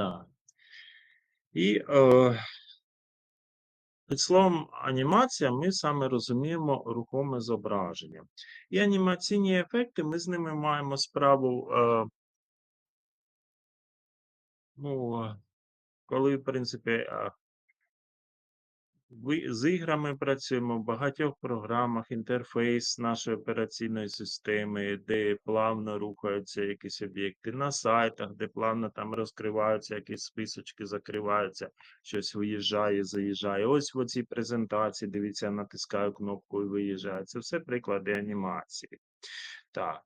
Так. І е, під словом анімація ми саме розуміємо рухоме зображення. І анімаційні ефекти, ми з ними маємо справу, е, ну, е, коли, в принципі, з іграми працюємо в багатьох програмах, інтерфейс нашої операційної системи, де плавно рухаються якісь об'єкти, на сайтах, де плавно там розкриваються якісь списочки, закриваються, щось виїжджає, заїжджає. Ось в цій презентації, дивіться, натискаю кнопку і виїжджає. Це все приклади анімації. Так.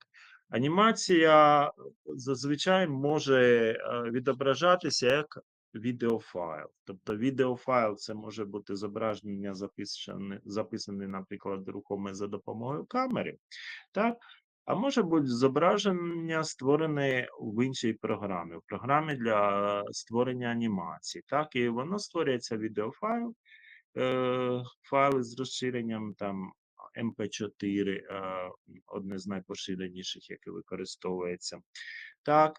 Анімація зазвичай може е, відображатися як відеофайл. Тобто відеофайл це може бути зображення записане, записане, наприклад, рухоме за допомогою камери. Так? А може бути зображення створене в іншій програмі, в програмі для створення анімації. Так, і воно створюється відеофайл, е, файли з розширенням там MP4, е, одне з найпоширеніших, яке використовується. Так,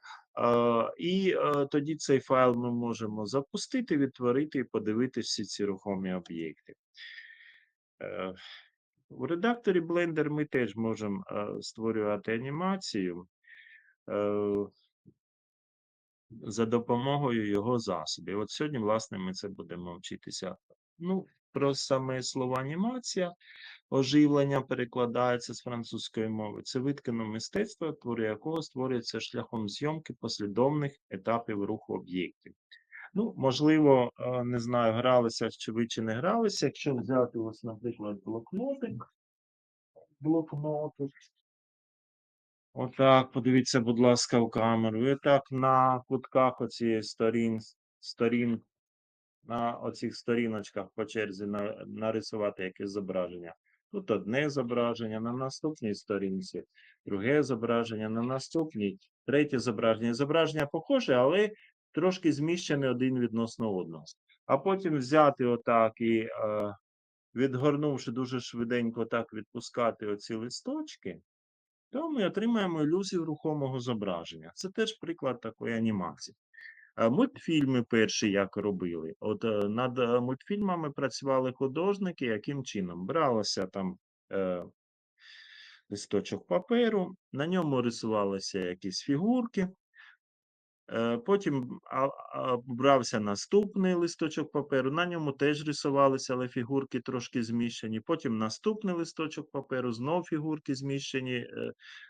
і е, тоді цей файл ми можемо запустити, відтворити і подивитися всі ці рухомі об'єкти. Е, В редакторі Blender ми теж можемо е, створювати анімацію е, за допомогою його засобів. От сьогодні, власне, ми це будемо вчитися. Ну, про саме слово анімація, оживлення перекладається з французької мови. Це виткане мистецтво, твори якого створюється шляхом зйомки послідовних етапів руху об'єктів. Ну, можливо, е, не знаю, гралися чи ви чи не гралися. Якщо взяти ось, наприклад, блокнотик, блокнотик. Отак, подивіться, будь ласка, в камеру. І так на кутках оцієї сторін, сторін, на оцих сторіночках по черзі нарисувати якесь зображення. Тут одне зображення, на наступній сторінці, друге зображення, на наступній, третє зображення. Зображення похоже, але трошки зміщене один відносно одного. А потім взяти отак і, е, відгорнувши дуже швиденько так відпускати оці листочки, то ми отримаємо ілюзію рухомого зображення. Це теж приклад такої анімації. Мультфільми перші як робили. От е, над е, мультфільмами працювали художники, яким чином бралося там е, листочок паперу, на ньому рисувалися якісь фігурки. Е, Потім а, брався наступний листочок паперу, на ньому теж рисувалися, але фігурки трошки зміщені. Потім наступний листочок паперу, знов фігурки зміщені,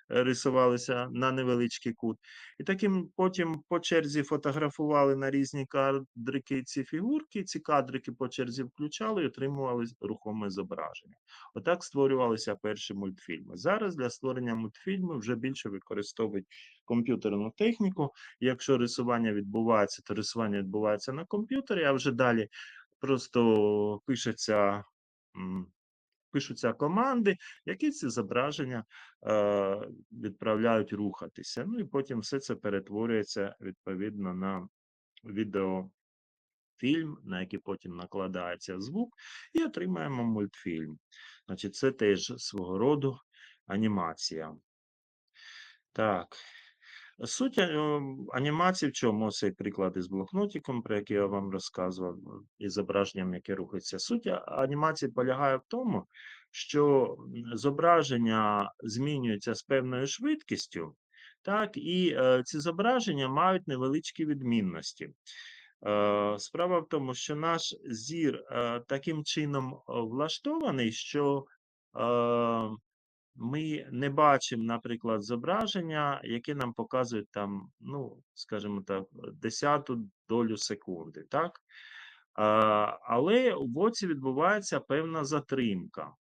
рисувалися на невеличкий кут. І таким потім по черзі фотографували на різні кадрики ці фігурки, ці кадрики по черзі включали і отримували рухоме зображення. Отак створювалися перші мультфільми. Зараз для створення мультфільму вже більше використовують комп'ютерну техніку. Якщо рисування відбувається, то рисування відбувається на комп'ютері, а вже далі просто пишеться. Пишуться команди, які ці зображення е, відправляють рухатися. Ну і потім все це перетворюється відповідно на відеофільм, на який потім накладається звук, і отримаємо мультфільм. Значить, це теж свого роду анімація. Так. Суть е, анімації в чому цей приклад із блокнотиком, про який я вам розказував, е, із зображенням, яке рухається. Суть анімації полягає в тому, що зображення змінюється з певною швидкістю, так, і е, ці зображення мають невеличкі відмінності. Е, Справа в тому, що наш зір таким чином влаштований, що е, ми не бачимо, наприклад, зображення, яке нам показують там, ну, скажімо так, десяту долю секунди, так? Але в оці відбувається певна затримка.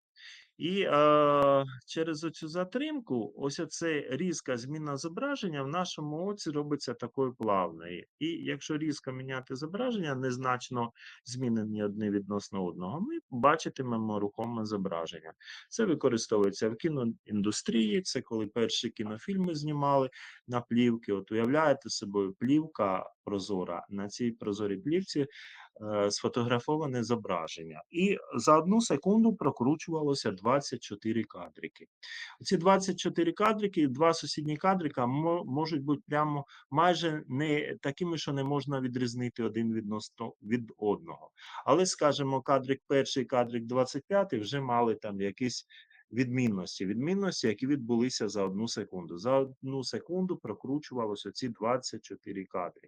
І е, через оцю затримку, ось оце різка зміна зображення в нашому оці робиться такою плавною. І якщо різко міняти зображення, незначно змінені одне відносно одного, ми бачитимемо рухоме зображення. Це використовується в кіноіндустрії, це коли перші кінофільми знімали на плівки. От уявляєте собою, плівка прозора. На цій прозорій плівці е, сфотографоване зображення. І за одну секунду прокручувалося 24 кадрики. Ці 24 кадрики, два сусідні кадрика мо- можуть бути прямо майже не такими, що не можна відрізнити один відносно від одного. Але, скажімо, кадрик перший, кадрик 25 вже мали там якісь відмінності. Відмінності, які відбулися за одну секунду. За одну секунду прокручувалося ці 24 кадри.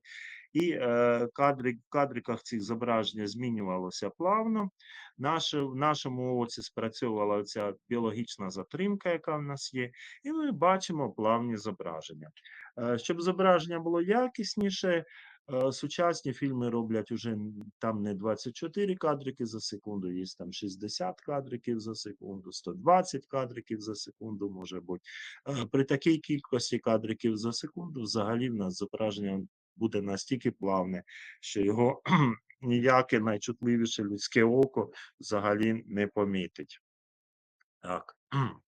І е, кадри, в кадриках цих зображення змінювалося плавно. Наше, в нашому оці спрацьовувала ця біологічна затримка, яка в нас є, і ми бачимо плавні зображення. Е, Щоб зображення було якісніше, сучасні фільми роблять уже там не 24 кадрики за секунду, є там 60 кадриків за секунду, 120 кадриків за секунду може бути. Е, При такій кількості кадриків за секунду взагалі в нас зображення буде настільки плавне, що його ніяке найчутливіше людське око взагалі не помітить. Так.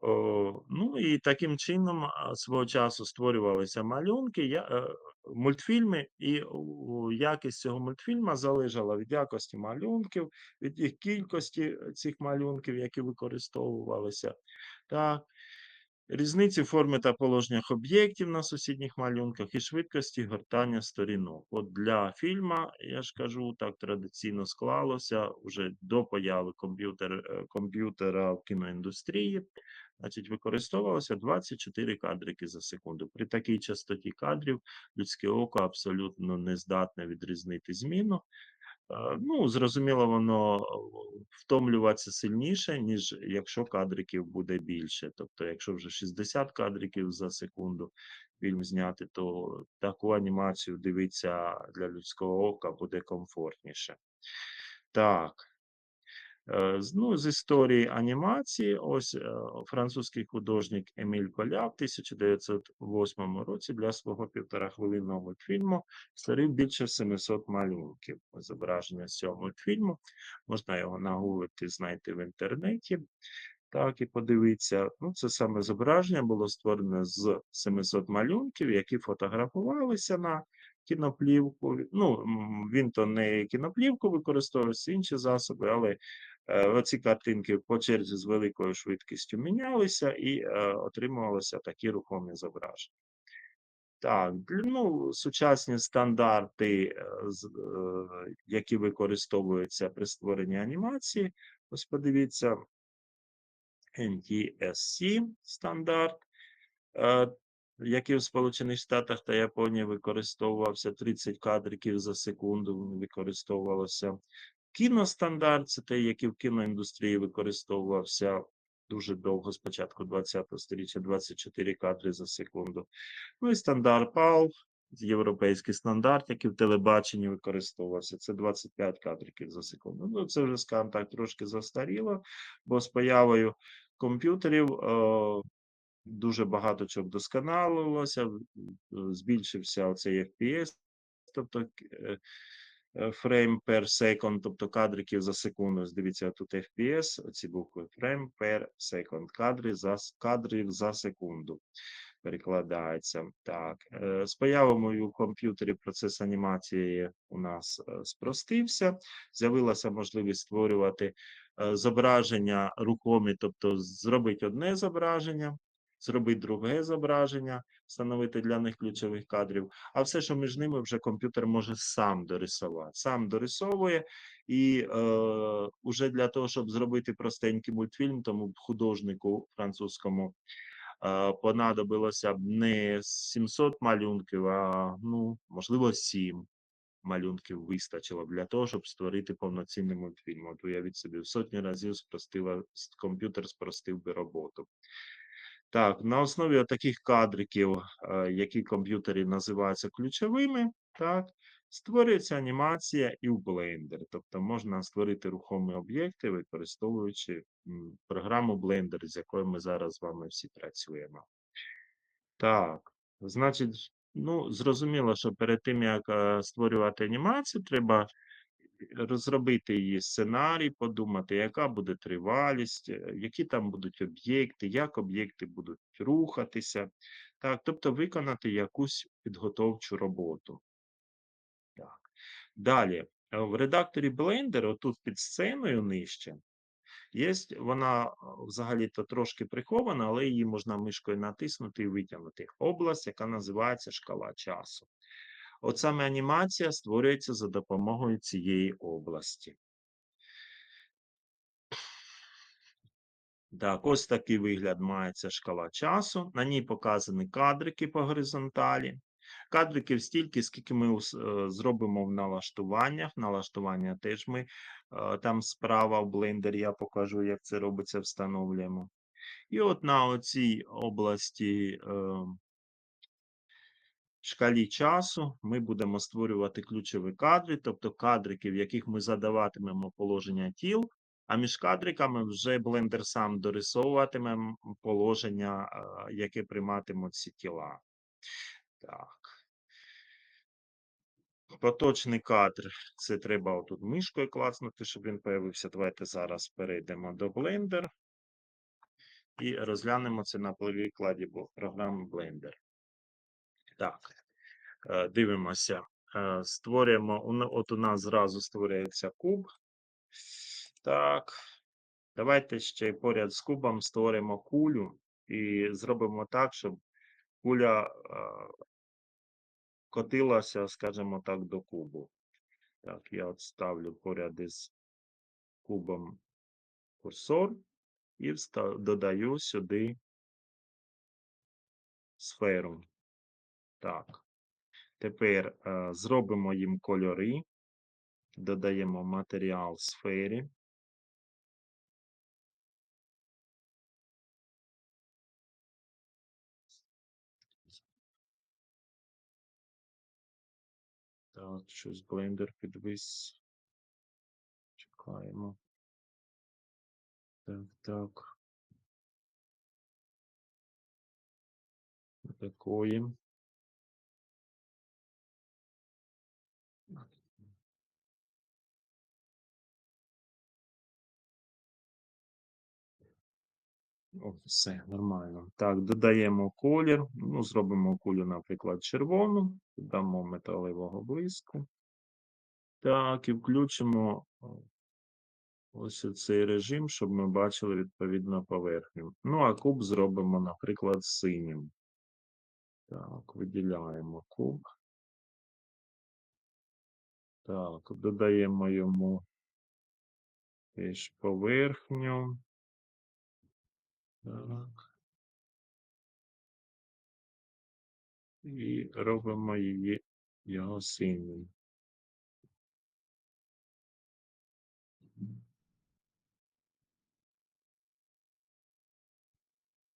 О, ну і таким чином свого часу створювалися малюнки, е, мультфільми, і якість цього мультфільма залежала від якості малюнків, від їх кількості е, цих малюнків, які використовувалися. Так. Різниці форми та положеннях об'єктів на сусідніх малюнках і швидкості гортання сторінок. От для фільма, я ж кажу, так традиційно склалося вже до появи комп'ютер, е, комп'ютера в кіноіндустрії. Значить, використовувалося 24 кадрики за секунду. При такій частоті кадрів людське око абсолютно не здатне відрізнити зміну. Е, Ну, зрозуміло, воно е, втомлюватися сильніше, ніж якщо кадриків буде більше. Тобто, якщо вже 60 кадриків за секунду фільм зняти, то таку анімацію дивитися для людського ока буде комфортніше. Так. Е, Ну, з історії анімації, ось е, французький художник Еміль Коля в 1908 році для свого півтора хвилинного мультфільму створив більше 700 малюнків. Зображення цього мультфільму. Можна його нагуглити, знайти в інтернеті. Так, і подивитися. Ну, це саме зображення було створено з 700 малюнків, які фотографувалися на кіноплівку. Ну, він то не кіноплівку використовується, інші засоби, але оці картинки по черзі з великою швидкістю мінялися і е, отримувалися такі рухомі зображення. Так, ну, сучасні стандарти, е, е, які використовуються при створенні анімації, ось подивіться, NTSC стандарт, е, який в Сполучених Штатах та Японії використовувався 30 кадриків за секунду, використовувалося. Кіностандарт це той, який в кіноіндустрії використовувався дуже довго, з початку 20-го століття, 24 кадри за секунду. Ну і стандарт PAL, європейський стандарт, який в телебаченні використовувався, це 25 кадриків за секунду. Ну, це вже, скажімо так, трошки застаріло, бо з появою комп'ютерів е, дуже багато чого вдосконалилося, збільшився оцей FPS, тобто е, frame per second, тобто кадриків за секунду. Дивіться, тут FPS, оці букви frame per second, кадри за, кадрів за секунду перекладається. Так, е, з появою у комп'ютері процес анімації у нас е, спростився. З'явилася можливість створювати е, зображення рухомі, тобто зробити одне зображення, зробити друге зображення, встановити для них ключових кадрів, а все, що між ними, вже комп'ютер може сам дорисувати. Сам дорисовує, і е, уже для того, щоб зробити простенький мультфільм, тому художнику французькому е, понадобилося б не 700 малюнків, а ну, можливо, 7 малюнків вистачило б для того, щоб створити повноцінний мультфільм. От уявіть собі, в сотні разів спростила, комп'ютер спростив би роботу. Так, на основі таких кадриків, е, які комп'ютері називаються ключовими, так, створюється анімація і в Blender. Тобто можна створити рухомі об'єкти, використовуючи програму Blender, з якою ми зараз з вами всі працюємо. Так, значить, ну, зрозуміло, що перед тим, як е, створювати анімацію, треба розробити її сценарій, подумати, яка буде тривалість, е, які там будуть об'єкти, як об'єкти будуть рухатися. Так, тобто виконати якусь підготовчу роботу. Так. Далі, е, в редакторі Blender, отут під сценою нижче, є, вона е, взагалі-то трошки прихована, але її можна мишкою натиснути і витягнути. Область, яка називається шкала часу. От саме анімація створюється за допомогою цієї області. Так, ось такий вигляд має шкала часу. На ній показані кадрики по горизонталі. Кадриків стільки, скільки ми е, зробимо в налаштуваннях. Налаштування теж ми е, там справа в блендері, я покажу, як це робиться, встановлюємо. І от на оцій області е, шкалі часу ми будемо створювати ключові кадри, тобто кадрики, в яких ми задаватимемо положення тіл, а між кадриками вже блендер сам дорисовуватиме положення, яке прийматимуть ці тіла. Так. Поточний кадр. Це треба отут мишкою клацнути, щоб він появився. Давайте зараз перейдемо до Blender і розглянемо це на прикладі програми Blender. Так, е, дивимося. Е, Створюємо. От у нас зразу створюється куб. Так. Давайте ще поряд з кубом створимо кулю і зробимо так, щоб куля е, котилася, скажімо так, до кубу. Так, я от ставлю поряд із кубом курсор і додаю сюди сферу. Так. Тепер е, зробимо їм кольори. Додаємо матеріал сфері. Так, щось блендер підвис. Чекаємо. Так, так. Такої. О, все нормально. Так, додаємо колір. Ну, зробимо кулю, наприклад, червону, додамо металевого блиску. Так, і включимо ось цей режим, щоб ми бачили відповідно поверхню. Ну, а куб зробимо, наприклад, синім. Так, виділяємо куб. Так, додаємо йому теж поверхню. Так. І робимо її його синім.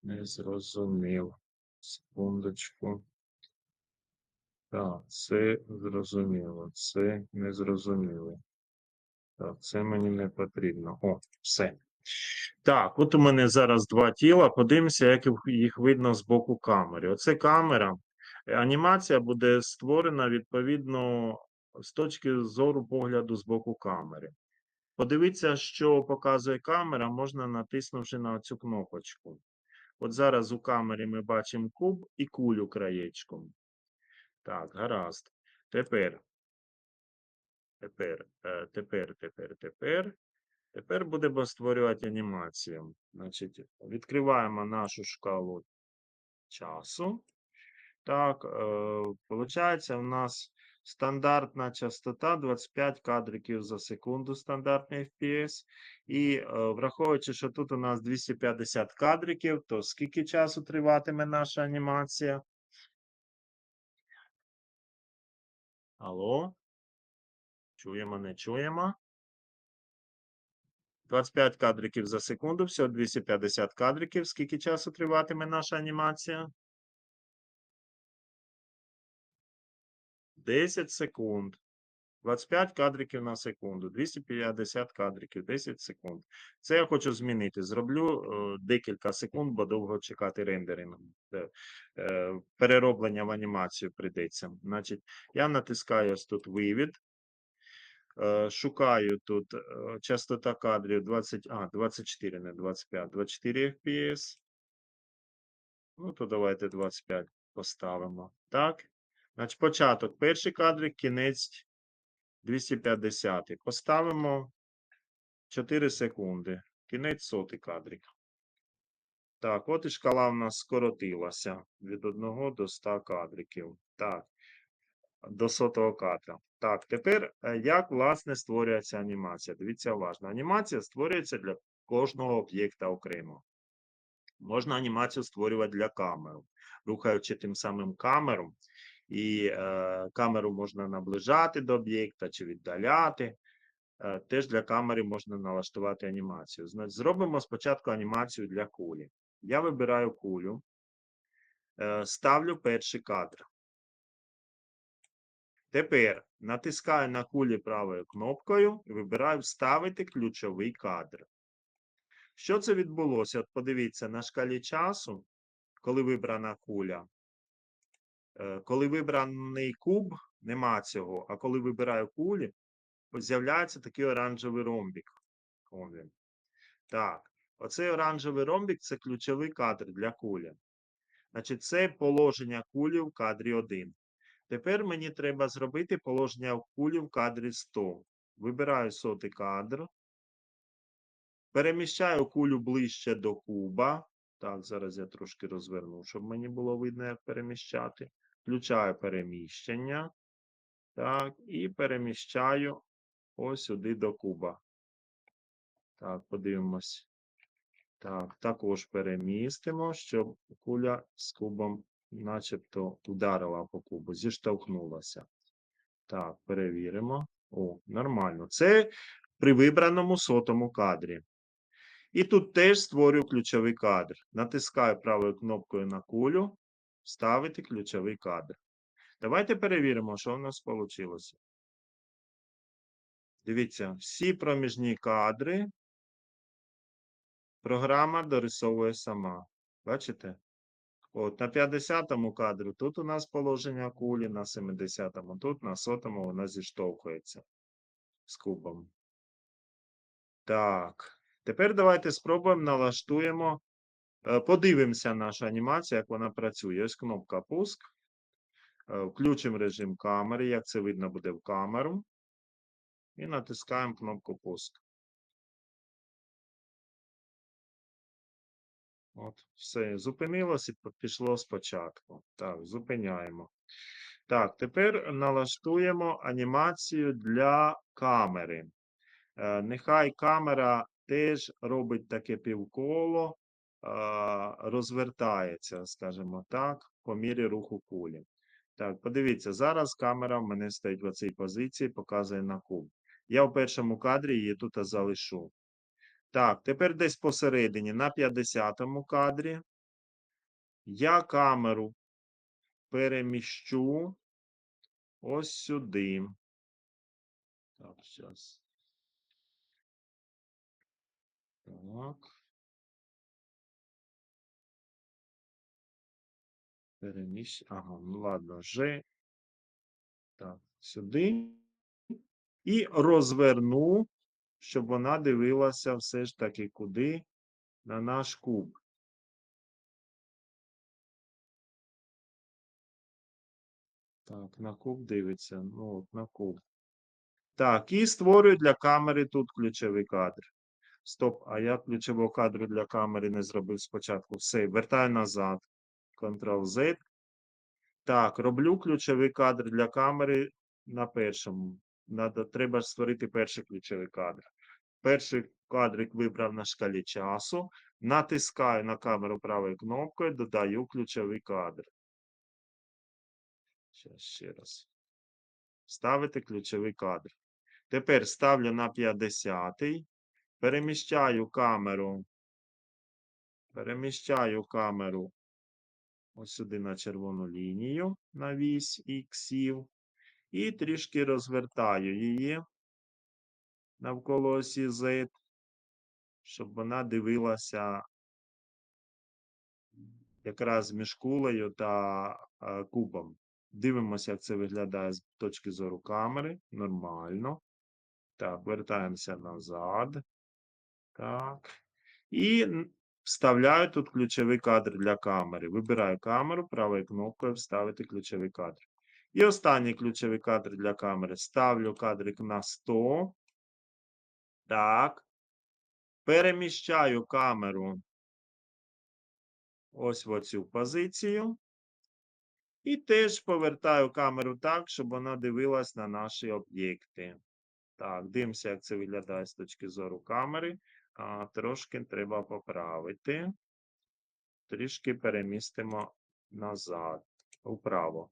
Не зрозумів. Секундочку. Так, це зрозуміло. Це не зрозуміло. Так, це мені не потрібно. О, все. Так, от у мене зараз два тіла. Подивимося, як їх- видно з боку камери. Оце камера. Е, Анімація буде створена відповідно з точки зору погляду з боку камери. Подивіться, що показує камера, можна натиснувши на цю кнопочку. От зараз у камері ми бачимо куб і кулю краєчком. Так, гаразд. Тепер. Тепер, е, тепер, тепер, тепер. Тепер будемо створювати анімацію. Значить, відкриваємо нашу шкалу часу. Так, е, получається, у нас стандартна частота 25 кадриків за секунду, стандартний FPS. І е, враховуючи, що тут у нас 250 кадриків, то скільки часу триватиме наша анімація? Алло? Чуємо, не чуємо? 25 кадриків за секунду, всього 250 кадриків. Скільки часу триватиме наша анімація? 10 секунд. 25 кадриків на секунду, 250 кадриків, 10 секунд. Це я хочу змінити. Зроблю е, декілька секунд, бо довго чекати рендеринг. Е, перероблення в анімацію прийдеться. Значить, я натискаю ось тут вивід. Е, Шукаю тут е, частота кадрів 20, а, 24, не 25, 24 FPS. Ну, то давайте 25 поставимо. Так. Значить, початок. Перший кадрик, кінець 250. Поставимо 4 секунди. Кінець сотий кадрик. Так, от і шкала в нас скоротилася від 1 до 100 кадриків. Так, до сотого кадра. Так, тепер е, як, власне, створюється анімація? Дивіться уважно. Анімація створюється для кожного об'єкта окремо. Можна анімацію створювати для камер, рухаючи тим самим камеру. І е, камеру можна наближати до об'єкта чи віддаляти. Е, теж для камери можна налаштувати анімацію. Значить, зробимо спочатку анімацію для кулі. Я вибираю кулю, е, ставлю перший кадр. Тепер натискаю на кулі правою кнопкою і вибираю Вставити ключовий кадр. Що це відбулося? От подивіться, на шкалі часу, коли вибрана куля, е, коли вибраний куб, нема цього, а коли вибираю кулі, з'являється такий оранжевий ромбік. Он він. Так, оцей оранжевий ромбік це ключовий кадр для кулі. Значить, це положення кулі в кадрі 1. Тепер мені треба зробити положення кулі в кадрі 100. Вибираю сотий кадр. Переміщаю кулю ближче до куба. Так, зараз я трошки розверну, щоб мені було видно, як переміщати. Включаю переміщення. Так, і переміщаю ось сюди до куба. Так, подивимось. Так, також перемістимо, щоб куля з кубом начебто ударила по кубу, зіштовхнулася. Так, перевіримо. О, нормально. Це при вибраному сотому кадрі. І тут теж створюю ключовий кадр. Натискаю правою кнопкою на кулю, вставити ключовий кадр. Давайте перевіримо, що в нас вийшло. Дивіться, всі проміжні кадри програма дорисовує сама. Бачите? От, на 50-му кадру тут у нас положення кулі, на 70-му тут, на 100-му вона зіштовхується з кубом. Так. Тепер давайте спробуємо налаштуємо. е, Подивимося нашу анімацію, як вона працює. Ось кнопка пуск. Е, Включимо режим камери, як це видно буде в камеру. І натискаємо кнопку пуск. От, все, зупинилось і пішло спочатку. Так, зупиняємо. Так, тепер налаштуємо анімацію для камери. Е, Нехай камера теж робить таке півколо, а, розвертається, скажімо так, по мірі руху кулі. Так, подивіться, зараз камера в мене стоїть в цій позиції, показує на куб. Я в першому кадрі її тут залишу. Так, тепер десь посередині, на 50-му кадрі, я камеру переміщу ось сюди. Так, зараз. Так. Переміщ. Ага, ну ладно, Ж. Так, сюди. І розверну, щоб вона дивилася все ж таки куди? На наш куб. Так, на куб дивиться. Ну, от на куб. Так, і створюю для камери тут ключовий кадр. Стоп, а я ключового кадру для камери не зробив спочатку. Все, вертаю назад. Ctrl-Z. Так, роблю ключовий кадр для камери на першому. Надо, треба створити перший ключовий кадр. Перший кадрик вибрав на шкалі часу. Натискаю на камеру правою кнопкою, додаю ключовий кадр. Щас ще раз. Ставити ключовий кадр. Тепер ставлю на 50-й. Переміщаю камеру. Переміщаю камеру ось сюди на червону лінію на вісь іксів. І трішки розвертаю її навколо осі Z, щоб вона дивилася якраз між кулею та е, кубом. Дивимося, як це виглядає з точки зору камери. Нормально. Так, вертаємося назад. Так. І вставляю тут ключовий кадр для камери. Вибираю камеру, правою кнопкою вставити ключовий кадр. І останній ключовий кадр для камери. Ставлю кадрик на 100. Так. Переміщаю камеру ось в оцю позицію. І теж повертаю камеру так, щоб вона дивилась на наші об'єкти. Так, дивимося, як це виглядає з точки зору камери. А, трошки треба поправити. Трішки перемістимо назад, вправо.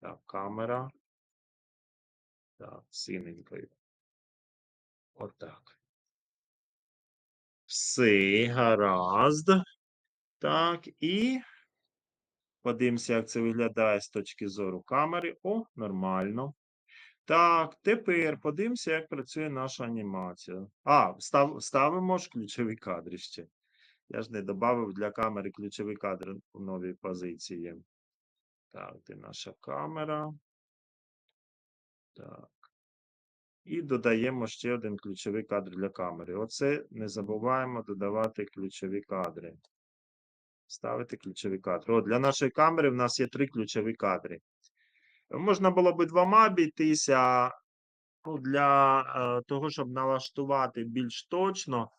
Так, камера. Так, синенькою. Отак. Все, гаразд. Так, і подивимося, як це виглядає з точки зору камери. О, нормально. Так, тепер подивимося, як працює наша анімація. А, став, ставимо ж ключові кадри ще. Я ж не додав для камери ключові кадри у новій позиції. Так, де наша камера? Так. І додаємо ще один ключовий кадр для камери. Оце не забуваємо додавати ключові кадри. Ставити ключові кадри. От, для нашої камери в нас є три ключові кадри. Можна було би двома обійтися. Ну, для е, того, щоб налаштувати більш точно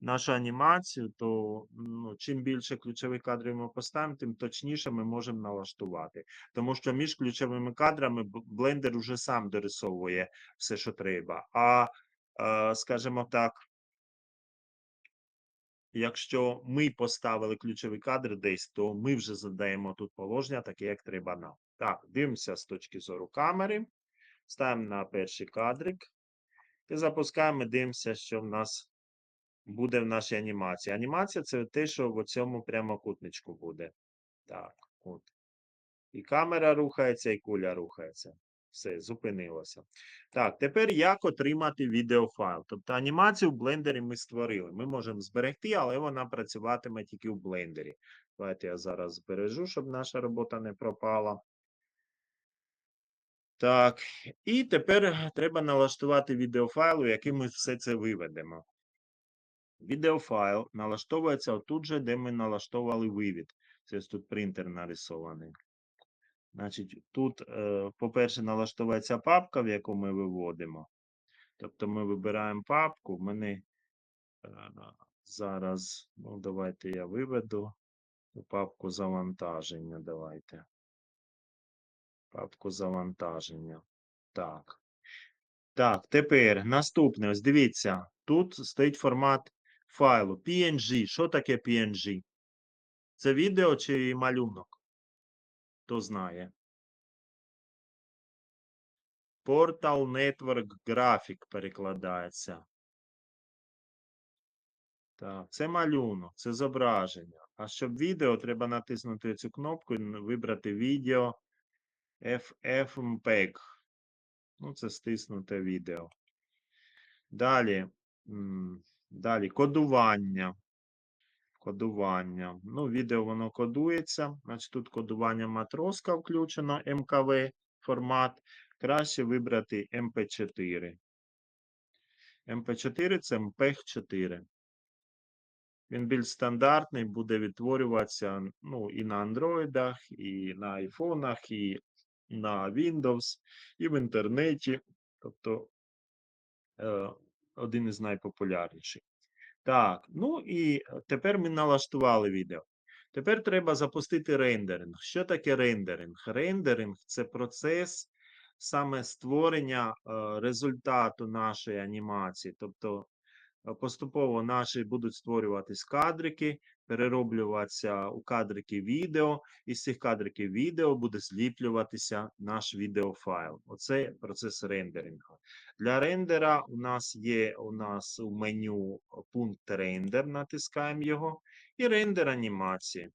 нашу анімацію, то ну, чим більше ключових кадрів ми поставимо, тим точніше ми можемо налаштувати. Тому що між ключовими кадрами блендер уже сам дорисовує все, що треба. А, е, скажімо так, якщо ми поставили ключовий кадр десь, то ми вже задаємо тут положення, таке, як треба нам. Так, дивимося з точки зору камери. Ставимо на перший кадрик. І запускаємо, дивимося, що в нас буде в нашій анімації. Анімація це те, що в цьому прямокутничку буде. Так, от. І камера рухається, і куля рухається. Все, зупинилося. Так, тепер як отримати відеофайл? Тобто анімацію в блендері ми створили. Ми можемо зберегти, але вона працюватиме тільки в блендері. Давайте я зараз збережу, щоб наша робота не пропала. Так, і тепер треба налаштувати відеофайл, у який ми все це виведемо. Відеофайл налаштовується отут же, де ми налаштовували вивід. Це тут принтер нарисований. Значить, тут, е, по-перше, налаштовується папка, в яку ми виводимо. Тобто ми вибираємо папку. В мене е, зараз, ну, давайте я виведу папку завантаження. Давайте. Папку завантаження. Так. Так, тепер наступне. Ось дивіться, тут стоїть формат файлу PNG. Що таке PNG? Це відео чи малюнок? Хто знає? Portal Network Graphic перекладається. Так, це малюнок, це зображення. А щоб відео, треба натиснути цю кнопку і вибрати відео FFmpeg. Ну, це стиснуте відео. Далі. Далі кодування. Кодування. Ну, відео воно кодується. Значить, тут кодування матроска включено, МКВ формат. Краще вибрати MP4. MP4 це MPEG-4. Він більш стандартний, буде відтворюватися ну, і на андроїдах, і на айфонах, і на Windows, і в інтернеті. Тобто е, один із найпопулярніших. Так, ну і е, тепер ми налаштували відео. Тепер треба запустити рендеринг. Що таке рендеринг? Рендеринг це процес саме створення е, результату нашої анімації. Тобто е, поступово наші будуть створюватись кадрики, перероблюватися у кадрики відео, і з цих кадриків відео буде зліплюватися наш відеофайл. Оце процес рендерингу. Для рендера у нас є у нас у меню пункт рендер, натискаємо його, і рендер анімації.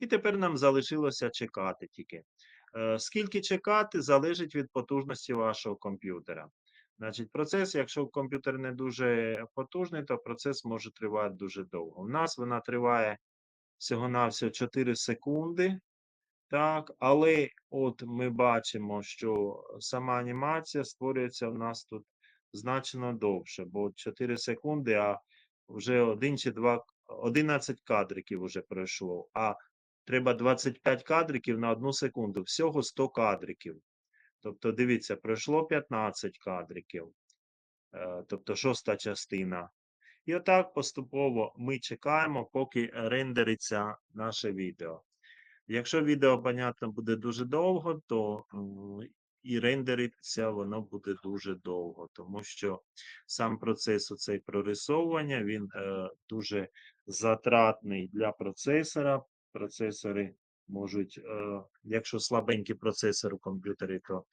І тепер нам залишилося чекати тільки. Е, Скільки чекати, залежить від потужності вашого комп'ютера. Значить, процес, якщо комп'ютер не дуже потужний, то процес може тривати дуже довго. У нас вона триває всього-навсього 4 секунди. Так, але от ми бачимо, що сама анімація створюється у нас тут значно довше, бо 4 секунди, а вже 1 чи 2, 11 кадриків уже пройшло, а треба 25 кадриків на 1 секунду, всього 100 кадриків. Тобто, дивіться, пройшло 15 кадриків, е, тобто шоста частина. І отак поступово ми чекаємо, поки рендериться наше відео. Якщо відео, понятно, буде дуже довго, то і рендериться воно буде дуже довго, тому що сам процес оцей прорисовування, він е, дуже затратний для процесора. Процесори можуть, е, якщо слабенький процесор у комп'ютері, то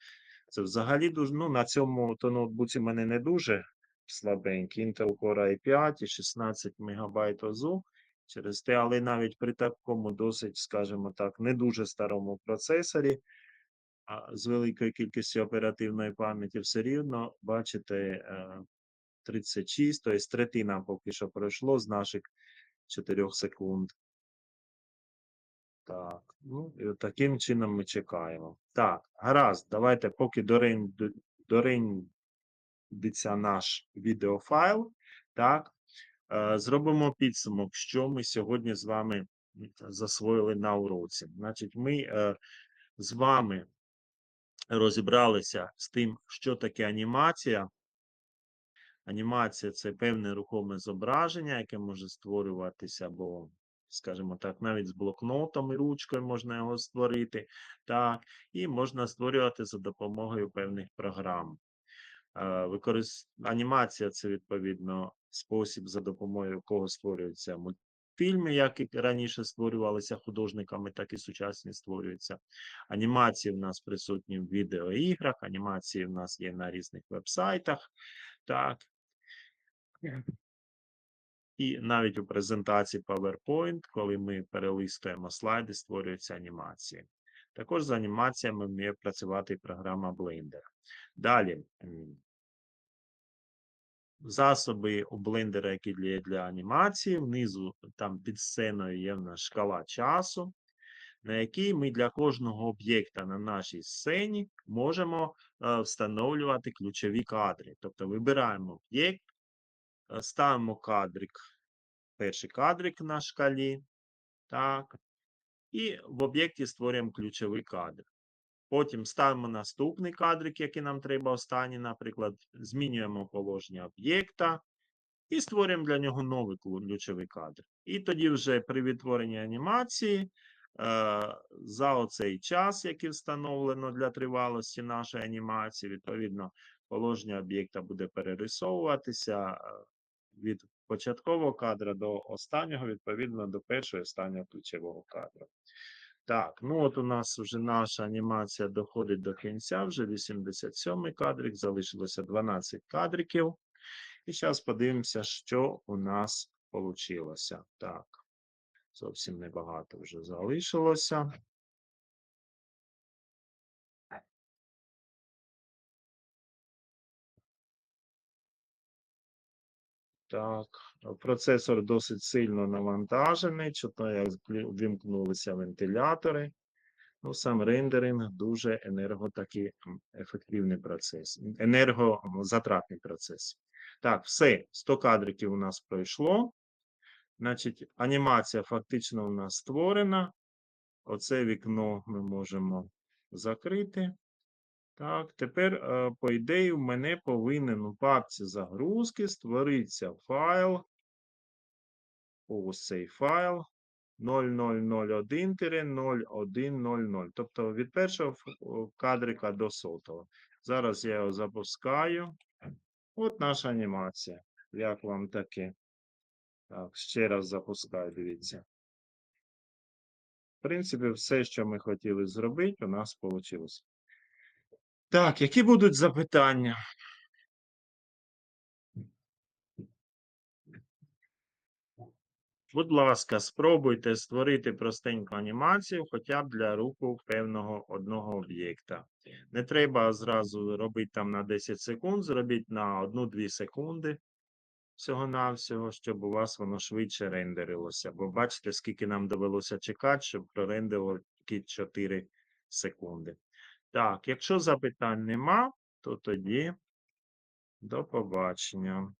це взагалі дуже. Ну, на цьому то ноутбуці в мене не дуже слабенький. Intel Core i5 і 16 МБ ОЗУ. Через те, але навіть при такому досить, скажімо так, не дуже старому процесорі, а з великою кількістю оперативної пам'яті все рівно, бачите, е, 36, тобто третина поки що пройшло з наших 4 секунд. Так, ну і от таким чином ми чекаємо. Так, гаразд, давайте поки дорен- дорендиться наш відеофайл. Так, е, зробимо підсумок, що ми сьогодні з вами засвоїли на уроці. Значить, ми е, з вами розібралися з тим, що таке анімація. Анімація це певне рухоме зображення, яке може створюватися, або, скажімо так, навіть з блокнотом і ручкою можна його створити. Так, і можна створювати за допомогою певних програм. Е. Анімація це відповідно спосіб, за допомогою якого створюються мультфільми, як і раніше створювалися художниками, так і сучасні створюються. Анімації в нас присутні в відеоіграх, анімації в нас є на різних вебсайтах. Так. І навіть у презентації PowerPoint, коли ми перелистуємо слайди, створюються анімації. Також з анімаціями вміє працювати програма Blender. Далі. Засоби у блендера, які для, для анімації. Внизу там під сценою є в нас шкала часу, на якій ми для кожного об'єкта на нашій сцені можемо е, встановлювати ключові кадри. Тобто вибираємо об'єкт, ставимо кадрик, перший кадрик на шкалі. Так. І в об'єкті створюємо ключовий кадр. Потім ставимо наступний кадрик, який нам треба останній, наприклад, змінюємо положення об'єкта і створюємо для нього новий ключовий кадр. І тоді вже при відтворенні анімації е, за оцей час, який встановлено для тривалості нашої анімації, відповідно, положення об'єкта буде перерисовуватися е, від початкового кадра до останнього, відповідно до першого і останнього ключового кадру. Так, ну от у нас вже наша анімація доходить до кінця, вже 87 кадрик, залишилося 12 кадриків. І зараз подивимося, що у нас вийшло. Так, зовсім небагато вже залишилося. Так, процесор досить сильно навантажений, чутно, як зклі- вентилятори. Ну, сам рендеринг дуже енерготакий ефективний процес, енергозатратний процес. Так, все, 100 кадриків у нас пройшло. Значить, анімація фактично у нас створена. Оце вікно ми можемо закрити. Так, тепер, е, по ідеї, в мене повинен у папці загрузки створитися файл. Ось цей файл 0001-0100. Тобто від першого кадрика до сотого. Зараз я його запускаю. От наша анімація. Як вам таке? Так, ще раз запускаю, дивіться. В принципі, все, що ми хотіли зробити, у нас вийшло. Так, які будуть запитання? Будь ласка, спробуйте створити простеньку анімацію хоча б для руху певного одного об'єкта. Не треба зразу робити там на 10 секунд, зробіть на 1-2 секунди всього-навсього, щоб у вас воно швидше рендерилося. Бо бачите, скільки нам довелося чекати, щоб прорендило тільки 4 секунди. Так, якщо запитань нема, то тоді До побачення.